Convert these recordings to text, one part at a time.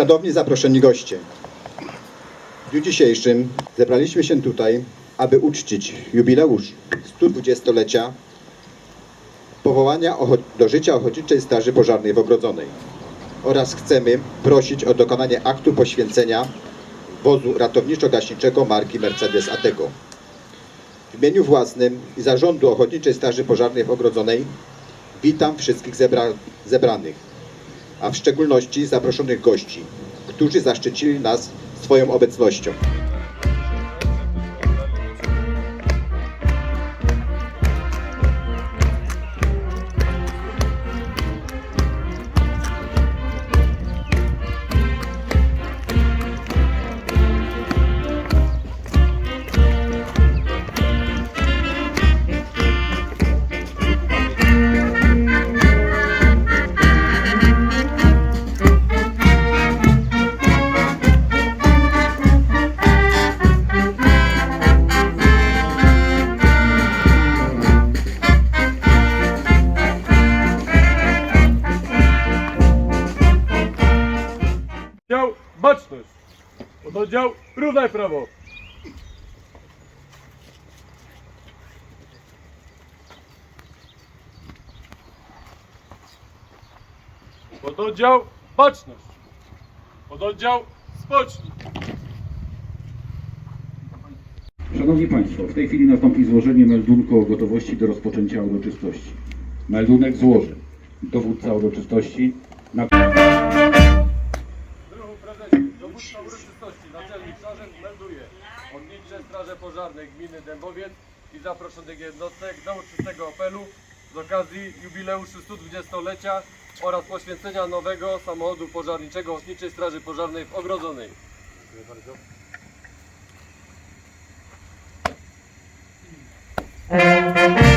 Szanowni zaproszeni goście, w dniu dzisiejszym zebraliśmy się tutaj, aby uczcić jubileusz 120-lecia powołania do życia Ochotniczej Straży Pożarnej w Ogrodzonej. Oraz chcemy prosić o dokonanie aktu poświęcenia wozu ratowniczo-gaśniczego marki Mercedes Atego. W imieniu własnym i zarządu Ochotniczej Straży Pożarnej w Ogrodzonej witam wszystkich zebra zebranych, a w szczególności zaproszonych gości, którzy zaszczycili nas swoją obecnością. Pododdział równaj prawo. Pododdział baczność. Pododdział spocznij. Szanowni Państwo, w tej chwili nastąpi złożenie meldunku o gotowości do rozpoczęcia uroczystości. Meldunek złoży dowódca uroczystości melduje Ochotnicze Straże Pożarne Gminy Dębowiec i zaproszonych jednostek do uczciwego apelu z okazji jubileuszu 120-lecia oraz poświęcenia nowego samochodu pożarniczego Ochotniczej Straży Pożarnej w Ogrodzonej. Z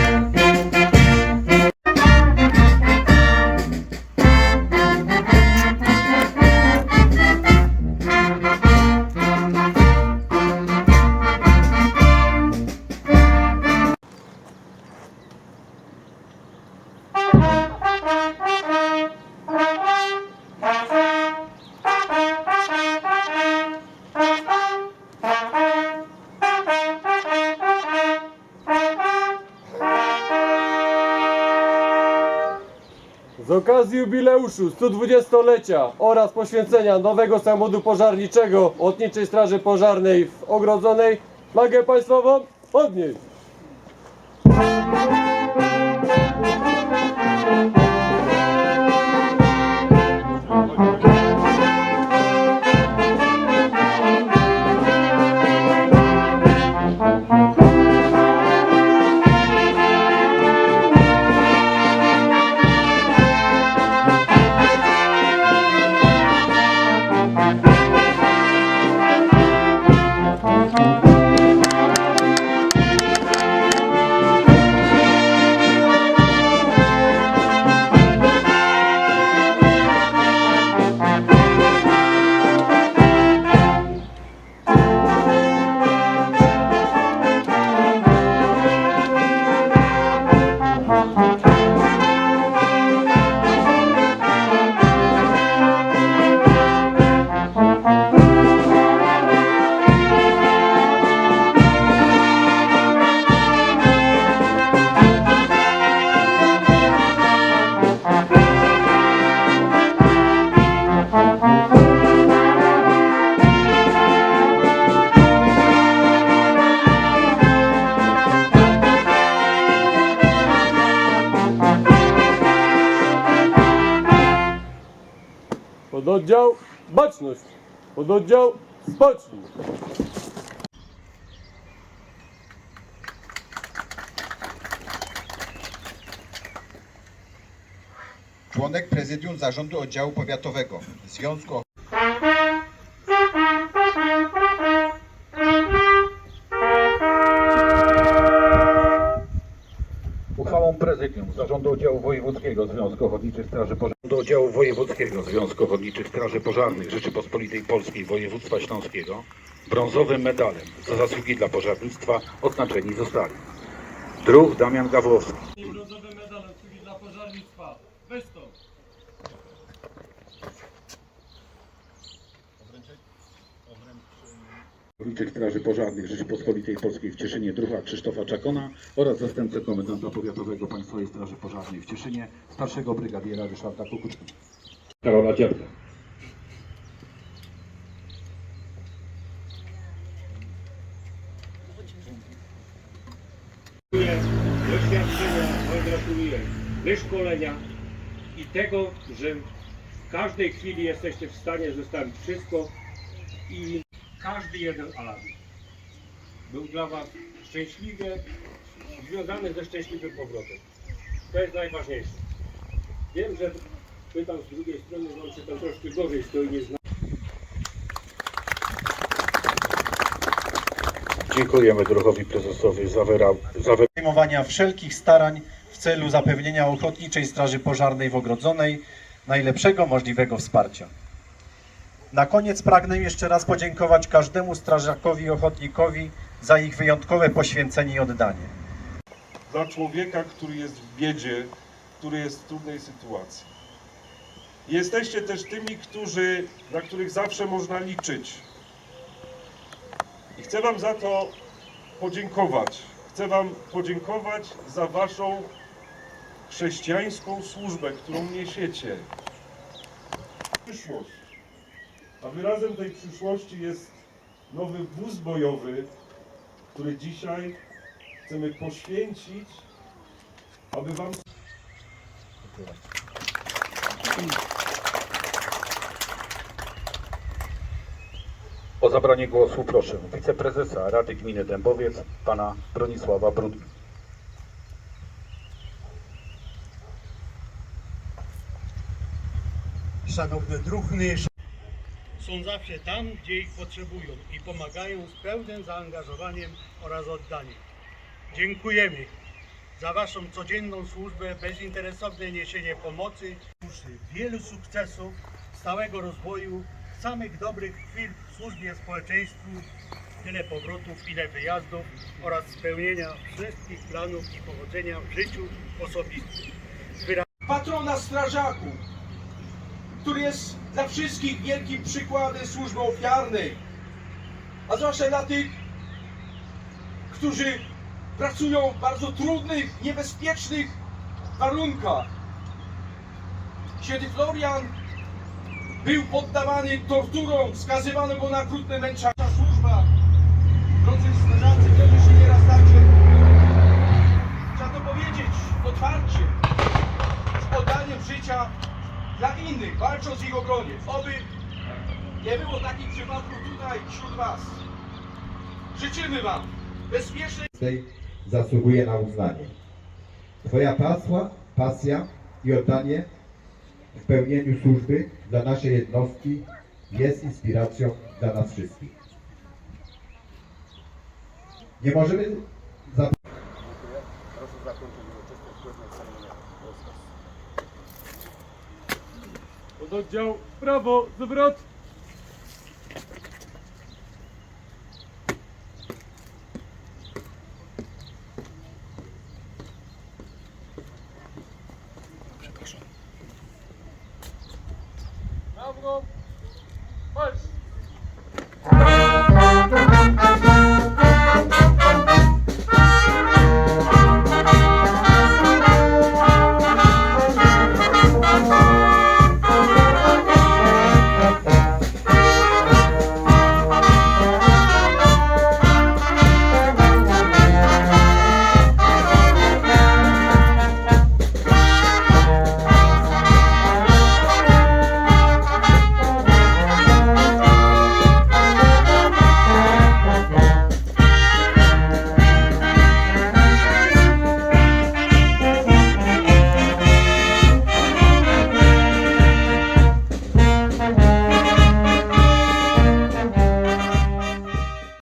okazji jubileuszu 120-lecia oraz poświęcenia nowego samochodu pożarniczego Ochotniczej Straży Pożarnej w Ogrodzonej flagę państwową podnieść. Pododdział baczność. Pododdział spocznij. Członek prezydium zarządu oddziału powiatowego Związku uchwałą prezydium Zarządu Oddziału Wojewódzkiego Związku Ochotniczych Straży Pożarnych do Oddziału Wojewódzkiego Związku Ochotniczych Straży Pożarnych Rzeczypospolitej Polskiej Województwa Śląskiego. Brązowym medalem za zasługi dla pożarnictwa odznaczeni zostali. Druh Damian Gawłowski. Brązowy medal obsługi dla pożarnictwa. Weź Ochotniczych Straży Pożarnych Rzeczypospolitej Polskiej w Cieszynie druha Krzysztofa Czakona oraz zastępcę komendanta powiatowego Państwowej Straży Pożarnej w Cieszynie starszego brygadiera Ryszarda Kukuczka. Karola Dziadka. Gratuluję doświadczenia, gratuluję wyszkolenia i tego, że w każdej chwili jesteście w stanie zostawić wszystko i każdy jeden alarm był dla Was szczęśliwie związany ze szczęśliwym powrotem. To jest najważniejsze. Wiem, że pytam z drugiej strony, wam się tam troszkę gorzej stoi, nie znam. Dziękujemy druhowi prezesowi za, wyra- za wy- podejmowania wszelkich starań w celu zapewnienia Ochotniczej Straży Pożarnej w Ogrodzonej najlepszego możliwego wsparcia. Na koniec pragnę jeszcze raz podziękować każdemu strażakowi i ochotnikowi za ich wyjątkowe poświęcenie i oddanie. dla człowieka, który jest w biedzie, który jest w trudnej sytuacji. Jesteście też tymi, którzy, na których zawsze można liczyć. I chcę Wam za to podziękować. Chcę Wam podziękować za Waszą chrześcijańską służbę, którą niesiecie. Przyszłość. A wyrazem tej przyszłości jest nowy wóz bojowy, który dzisiaj chcemy poświęcić, aby Wam O zabranie głosu proszę wiceprezesa Rady Gminy Dębowiec, pana Bronisława Brudny. szanowne druhny, są zawsze tam, gdzie ich potrzebują i pomagają z pełnym zaangażowaniem oraz oddaniem. Dziękujemy za Waszą codzienną służbę, bezinteresowne niesienie pomocy, wielu sukcesów, stałego rozwoju, samych dobrych chwil w służbie społeczeństwu, tyle powrotów, ile wyjazdów oraz spełnienia wszystkich planów i powodzenia w życiu osobistym. patrona strażaków, który jest dla wszystkich wielkim przykładem służby ofiarnej, a zwłaszcza dla tych, którzy pracują w bardzo trudnych, niebezpiecznych warunkach. Święty Florian był poddawany torturom, skazywano go na okrutne męczarnie. Służba, drodzy strażacy, wiemy się nieraz także, trzeba to powiedzieć otwarcie, z oddaniem życia dla innych, walcząc w ich obronie. Oby nie było takich przypadków tutaj wśród Was. Życzymy Wam bezpiecznej zasługuje na uznanie. Twoja pasła, pasja i oddanie w pełnieniu służby dla naszej jednostki jest inspiracją dla nas wszystkich. Nie możemy Pododdział w prawo, zwrot!